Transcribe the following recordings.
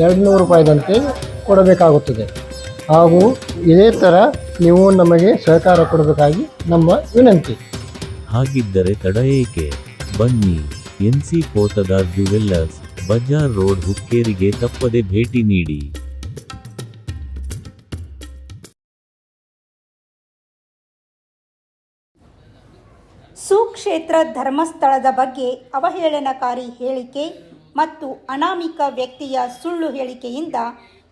ಎರಡು ನೂರು ರೂಪಾಯಿದಂತೆ ಕೊಡಬೇಕಾಗುತ್ತದೆ. ಹಾಗೂ ಇದೇ ಥರ ನೀವು ನಮಗೆ ಸಹಕಾರ ಕೊಡಬೇಕಾಗಿ ನಮ್ಮ ವಿನಂತಿ. ಹಾಗಿದ್ದರೆ ತಡ ಏಕೆ? ಬನ್ನಿ NC Potdar jewellers Bazar road ಹುಕ್ಕೇರಿಗೆ ತಪ್ಪದೆ ಭೇಟಿ ನೀಡಿ. ಸುಕ್ಷೇತ್ರ ಧರ್ಮಸ್ಥಳದ ಬಗ್ಗೆ ಅವಹೇಳನಕಾರಿ ಹೇಳಿಕೆ ಮತ್ತು ಅನಾಮಿಕ ವ್ಯಕ್ತಿಯ ಸುಳ್ಳು ಹೇಳಿಕೆಯಿಂದ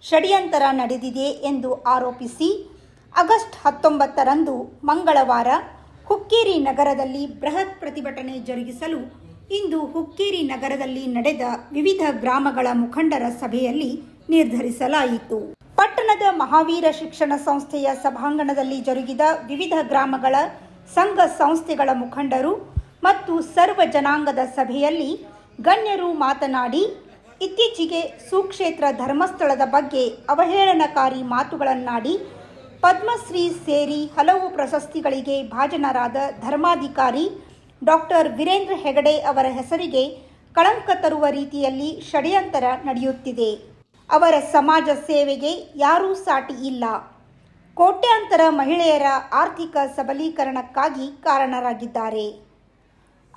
ಷಡ್ಯಂತರ ನಡೆದಿದೆ ಎಂದು ಆರೋಪಿಸಿ, ಆಗಸ್ಟ್ ಹತ್ತೊಂಬತ್ತರಂದು ಮಂಗಳವಾರ ಹುಕ್ಕೇರಿ ನಗರದಲ್ಲಿ ಬೃಹತ್ ಪ್ರತಿಭಟನೆ ಜರುಗಿಸಲು ಇಂದು ಹುಕ್ಕೇರಿ ನಗರದಲ್ಲಿ ನಡೆದ ವಿವಿಧ ಗ್ರಾಮಗಳ ಮುಖಂಡರ ಸಭೆಯಲ್ಲಿ ನಿರ್ಧರಿಸಲಾಯಿತು. ಪಟ್ಟಣದ ಮಹಾವೀರ ಶಿಕ್ಷಣ ಸಂಸ್ಥೆಯ ಸಭಾಂಗಣದಲ್ಲಿ ಜರುಗಿದ ವಿವಿಧ ಗ್ರಾಮಗಳ ಸಂಘ ಸಂಸ್ಥೆಗಳ ಮುಖಂಡರು ಮತ್ತು ಸರ್ವ ಜನಾಂಗದ ಸಭೆಯಲ್ಲಿ ಗಣ್ಯರು ಮಾತನಾಡಿ, ಇತ್ತೀಚೆಗೆ ಸುಕ್ಷೇತ್ರ ಧರ್ಮಸ್ಥಳದ ಬಗ್ಗೆ ಅವಹೇಳನಕಾರಿ ಮಾತುಗಳನ್ನಾಡಿ, ಪದ್ಮಶ್ರೀ ಸೇರಿ ಹಲವು ಪ್ರಶಸ್ತಿಗಳಿಗೆ ಭಾಜನರಾದ ಧರ್ಮಾಧಿಕಾರಿ ಡಾಕ್ಟರ್ ವೀರೇಂದ್ರ ಹೆಗಡೆ ಅವರ ಹೆಸರಿಗೆ ಕಳಂಕ ತರುವ ರೀತಿಯಲ್ಲಿ ಷಡ್ಯಂತರ ನಡೆಯುತ್ತಿದೆ. ಅವರ ಸಮಾಜ ಸೇವೆಗೆ ಯಾರೂ ಸಾಟಿ ಇಲ್ಲ. ಕೋಟ್ಯಾಂತರ ಮಹಿಳೆಯರ ಆರ್ಥಿಕ ಸಬಲೀಕರಣಕ್ಕಾಗಿ ಕಾರಣರಾಗಿದ್ದಾರೆ.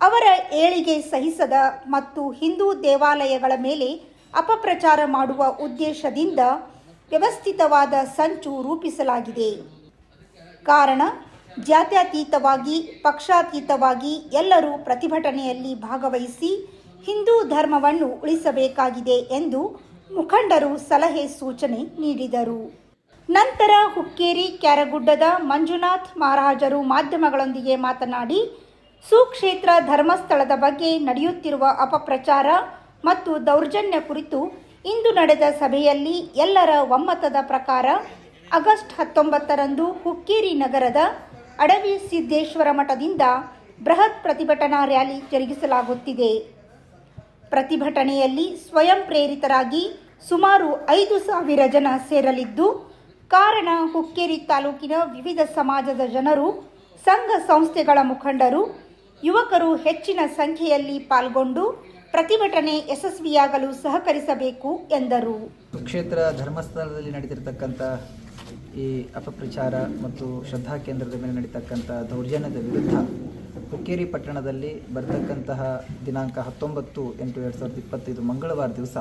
ಅವರ ಏಳಿಗೆ ಸಹಿಸದ ಮತ್ತು ಹಿಂದೂ ದೇವಾಲಯಗಳ ಮೇಲೆ ಅಪಪ್ರಚಾರ ಮಾಡುವ ಉದ್ದೇಶದಿಂದ ವ್ಯವಸ್ಥಿತವಾದ ಸಂಚು ರೂಪಿಸಲಾಗಿದೆ. ಕಾರಣ, ಜಾತ್ಯತೀತವಾಗಿ, ಪಕ್ಷಾತೀತವಾಗಿ ಎಲ್ಲರೂ ಪ್ರತಿಭಟನೆಯಲ್ಲಿ ಭಾಗವಹಿಸಿ ಹಿಂದೂ ಧರ್ಮವನ್ನು ಉಳಿಸಬೇಕಾಗಿದೆ ಎಂದು ಮುಖಂಡರು ಸಲಹೆ ಸೂಚನೆ ನೀಡಿದರು. ನಂತರ ಹುಕ್ಕೇರಿ, ಕ್ಯಾರಗುಡ್ಡದ ಮಂಜುನಾಥ್ ಮಹಾರಾಜರು ಮಾಧ್ಯಮಗಳೊಂದಿಗೆ ಮಾತನಾಡಿ ಸುಕ್ಷೇತ್ರ ಧರ್ಮಸ್ಥಳದ ಬಗ್ಗೆ ನಡೆಯುತ್ತಿರುವ ಅಪಪ್ರಚಾರ ಮತ್ತು ದೌರ್ಜನ್ಯ ಕುರಿತು ಇಂದು ನಡೆದ ಸಭೆಯಲ್ಲಿ ಎಲ್ಲರ ಒಮ್ಮತದ ಪ್ರಕಾರ ಆಗಸ್ಟ್ ಹತ್ತೊಂಬತ್ತರಂದು ಹುಕ್ಕೇರಿ ನಗರದ ಅಡವಿ ಸಿದ್ದೇಶ್ವರ ಮಠದಿಂದ ಬೃಹತ್ ಪ್ರತಿಭಟನಾ ರ್ಯಾಲಿ ಜರುಗಿಸಲಾಗುತ್ತಿದೆ. ಪ್ರತಿಭಟನೆಯಲ್ಲಿ ಸ್ವಯಂ ಪ್ರೇರಿತರಾಗಿ ಸುಮಾರು ಐದು ಸಾವಿರ ಜನ ಸೇರಲಿದ್ದು, ಕಾರಣ ಹುಕ್ಕೇರಿ ತಾಲೂಕಿನ ವಿವಿಧ ಸಮಾಜದ ಜನರು, ಸಂಘ ಸಂಸ್ಥೆಗಳ ಮುಖಂಡರು ಯುವಕರು ಹೆಚ್ಚಿನ ಸಂಖ್ಯೆಯಲ್ಲಿ ಪಾಲ್ಗೊಂಡು ಪ್ರತಿಭಟನೆ ಯಶಸ್ವಿಯಾಗಲು ಸಹಕರಿಸಬೇಕು ಎಂದರು. ಕ್ಷೇತ್ರ ಧರ್ಮಸ್ಥಳದಲ್ಲಿ ನಡೆದಿರತಕ್ಕಂಥ ಈ ಅಪಪ್ರಚಾರ ಮತ್ತು ಶ್ರದ್ಧಾ ಕೇಂದ್ರದ ಮೇಲೆ ನಡೀತಕ್ಕಂಥ ದೌರ್ಜನ್ಯದ ವಿರುದ್ಧ ಹುಕ್ಕೇರಿ ಪಟ್ಟಣದಲ್ಲಿ ಬರತಕ್ಕಂತಹ ದಿನಾಂಕ ಹತ್ತೊಂಬತ್ತು ಎಂಟು ಎರಡು ಸಾವಿರದ ಇಪ್ಪತ್ತೈದು ಮಂಗಳವಾರ ದಿವಸ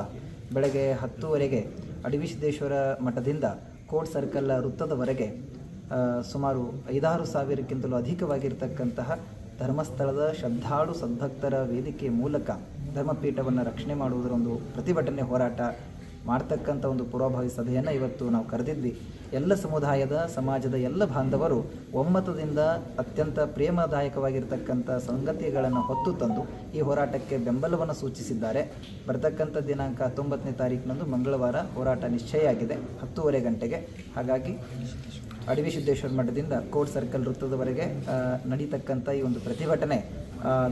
ಬೆಳಗ್ಗೆ ಹತ್ತುವರೆಗೆ ಅಡವಿಸಿದ್ದೇಶ್ವರ ಮಠದಿಂದ ಕೋಟ್ ಸರ್ಕಲ್ ವೃತ್ತದವರೆಗೆ ಸುಮಾರು ಐದಾರು ಸಾವಿರಕ್ಕಿಂತಲೂ ಅಧಿಕವಾಗಿರ್ತಕ್ಕಂತಹ ಧರ್ಮಸ್ಥಳದ ಶ್ರದ್ಧಾಳು ಸದ್ಭಕ್ತರ ವೇದಿಕೆ ಮೂಲಕ ಧರ್ಮಪೀಠವನ್ನು ರಕ್ಷಣೆ ಮಾಡುವುದರ ಒಂದು ಪ್ರತಿಭಟನೆ ಹೋರಾಟ ಮಾಡ್ತಕ್ಕಂಥ ಒಂದು ಪೂರ್ವಭಾವಿ ಸಭೆಯನ್ನು ಇವತ್ತು ನಾವು ಕರೆದಿದ್ವಿ. ಎಲ್ಲ ಸಮುದಾಯದ, ಸಮಾಜದ ಎಲ್ಲ ಬಾಂಧವರು ಒಮ್ಮತದಿಂದ ಅತ್ಯಂತ ಪ್ರೇಮದಾಯಕವಾಗಿರ್ತಕ್ಕಂಥ ಸಂಗತಿಗಳನ್ನು ಹೊತ್ತು ತಂದು ಈ ಹೋರಾಟಕ್ಕೆ ಬೆಂಬಲವನ್ನು ಸೂಚಿಸಿದ್ದಾರೆ. ಬರ್ತಕ್ಕಂಥ ದಿನಾಂಕ ಹತ್ತೊಂಬತ್ತನೇ ತಾರೀಕಿನಂದು ಮಂಗಳವಾರ ಹೋರಾಟ ನಿಶ್ಚಯ ಆಗಿದೆ. ಹತ್ತೂವರೆ ಗಂಟೆಗೆ. ಹಾಗಾಗಿ ಅಡವಿ ಸಿದ್ದೇಶ್ವರ ಮಠದಿಂದ ಕೋರ್ಟ್ ಸರ್ಕಲ್ ವೃತ್ತದವರೆಗೆ ನಡೀತಕ್ಕಂಥ ಈ ಒಂದು ಪ್ರತಿಭಟನೆ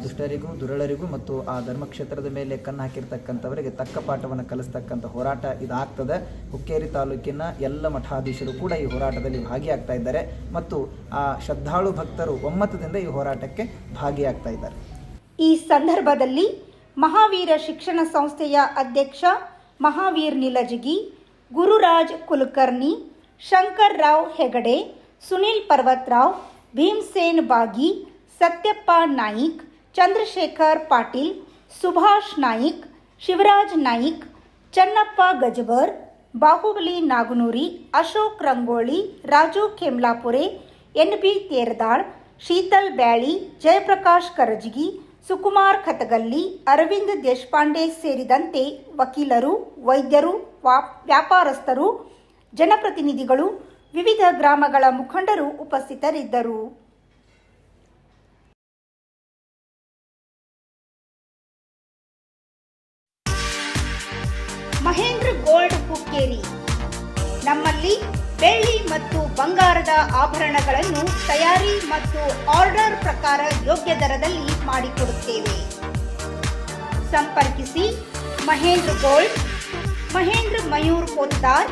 ದುಷ್ಟರಿಗೂ, ದುರಳರಿಗೂ ಮತ್ತು ಆ ಧರ್ಮಕ್ಷೇತ್ರದ ಮೇಲೆ ಕಣ್ಣು ಹಾಕಿರ್ತಕ್ಕಂಥವರಿಗೆ ತಕ್ಕ ಪಾಠವನ್ನು ಕಲಿಸ್ತಕ್ಕಂಥ ಹೋರಾಟ ಇದಾಗ್ತದೆ. ಹುಕ್ಕೇರಿ ತಾಲೂಕಿನ ಎಲ್ಲ ಮಠಾಧೀಶರು ಕೂಡ ಈ ಹೋರಾಟದಲ್ಲಿ ಭಾಗಿಯಾಗ್ತಾ ಇದ್ದಾರೆ ಮತ್ತು ಆ ಶ್ರದ್ಧಾಳು ಭಕ್ತರು ಒಮ್ಮತದಿಂದ ಈ ಹೋರಾಟಕ್ಕೆ ಭಾಗಿಯಾಗ್ತಾ ಇದ್ದಾರೆ. ಈ ಸಂದರ್ಭದಲ್ಲಿ ಮಹಾವೀರ ಶಿಕ್ಷಣ ಸಂಸ್ಥೆಯ ಅಧ್ಯಕ್ಷ ಮಹಾವೀರ್ ನಿಲಜಗಿ, ಗುರುರಾಜ್ ಕುಲಕರ್ಣಿ ಶಂಕರ್ ರಾವ್ ಹೆಗಡೆ, ಸುನಿಲ್ ಪರ್ವತ್ರಾವ್ ಭೀಮಸೇನ್ ಬಾಗಿ ಸತ್ಯಪ್ಪ ನಾಯಿಕ್, ಚಂದ್ರಶೇಖರ್ ಪಾಟೀಲ್, ಸುಭಾಷ್ ನಾಯಿಕ್, ಶಿವರಾಜ್ ನಾಯಿಕ್, ಚನ್ನಪ್ಪ ಗಜಬರ್ ಬಾಹುಬಲಿ ನಾಗನೂರಿ, ಅಶೋಕ್ ರಂಗೋಳಿ ರಾಜು ಖೇಮ್ಲಾಪುರೆ ಎನ್ ಬಿ ತೇರದಾಳ್, ಶೀತಲ್ ಬ್ಯಾಳಿ, ಜಯಪ್ರಕಾಶ್ ಕರಜಗಿ, ಸುಕುಮಾರ್ ಖತಗಲ್ಲಿ ಅರವಿಂದ್ ದೇಶಪಾಂಡೆ ಸೇರಿದಂತೆ ವಕೀಲರು, ವೈದ್ಯರು ವ್ಯಾಪಾರಸ್ಥರು ಜನಪ್ರತಿನಿಧಿಗಳು ವಿವಿಧ ಗ್ರಾಮಗಳ ಮುಖಂಡರು ಉಪಸ್ಥಿತರಿದ್ದರು. ಮಹೇಂದ್ರ ಗೋಲ್ಡ್ ಹುಕ್ಕೇರಿ ನಮ್ಮಲ್ಲಿ ಬೆಳ್ಳಿ ಮತ್ತು ಬಂಗಾರದ ಆಭರಣಗಳನ್ನು ತಯಾರಿ ಮತ್ತು ಆರ್ಡರ್ ಪ್ರಕಾರ ಯೋಗ್ಯ ದರದಲ್ಲಿ ಮಾಡಿಕೊಡುತ್ತೇವೆ. ಸಂಪರ್ಕಿಸಿ ಮಹೇಂದ್ರ ಗೋಲ್ಡ್, ಮಹೇಂದ್ರ ಮಯೂರ್ ಪೋತ್ತಾರ್